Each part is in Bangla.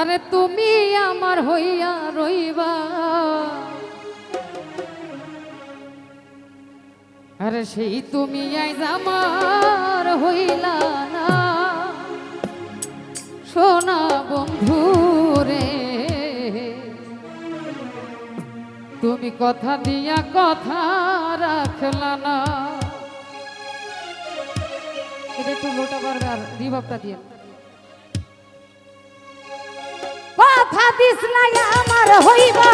আরে তুমি আমার হইয়া রইবা। আরে সেই তুমি আইজ আমার হইলা না। সোনা বন্ধু রে, তুমি কথা দিয়া কথা রাখলা না। এটা একটু লোটা আর রিভাবটা দিয়ে। কথা দিস নাই আমার হইবা,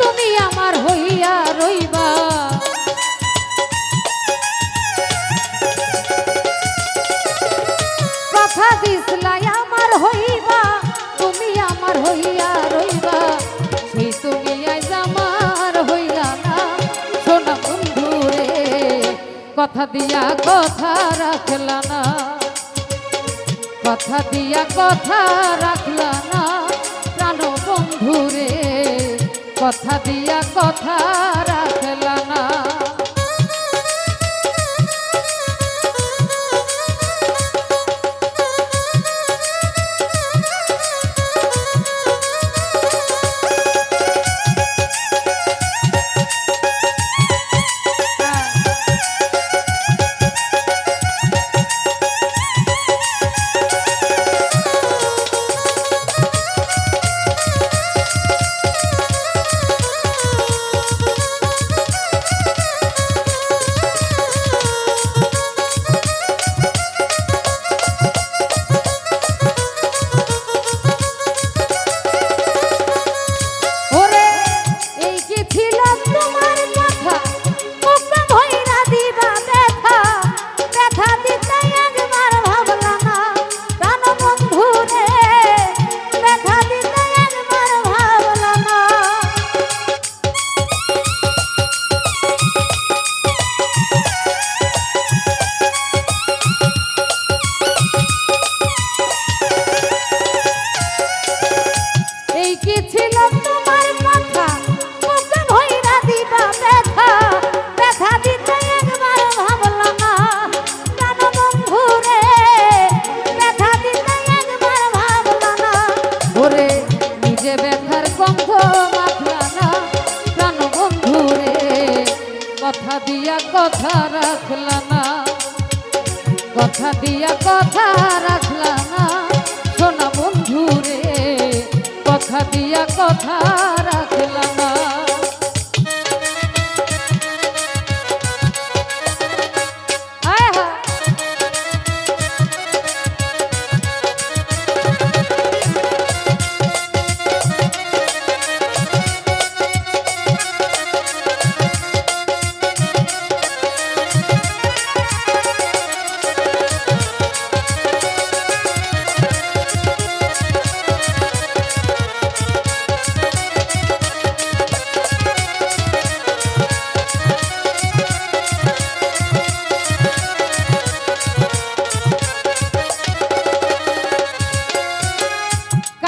তুমি আমার হইয়া রইবা। কথা দিস নাই আমার হইবা, তুমি আমার হইয়া রইবা। সেই তুমি আজ আমার হইলা না, সোনা বন্ধু রে কথা দিয়া কথা রাখলা না। কথা দিয়া কথা রাখলা না। কথা দিয়া কথা কথা দিয়া কথা রাখলাম সোনা বন্ধুরে কথা দিয়া কথা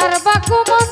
কারবা কুমন্ত্র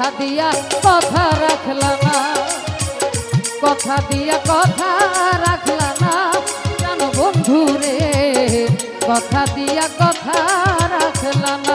কথা দিয়া কথা রাখলা না। কথা দিয়া কথা রাখলা না। জানো বন্ধু রে কথা দিয়া কথা রাখলা না।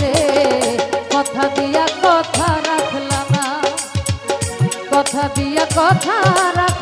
রে কথা দিয়া কথা রাখলাম কথা দিয়া কথা রাখলা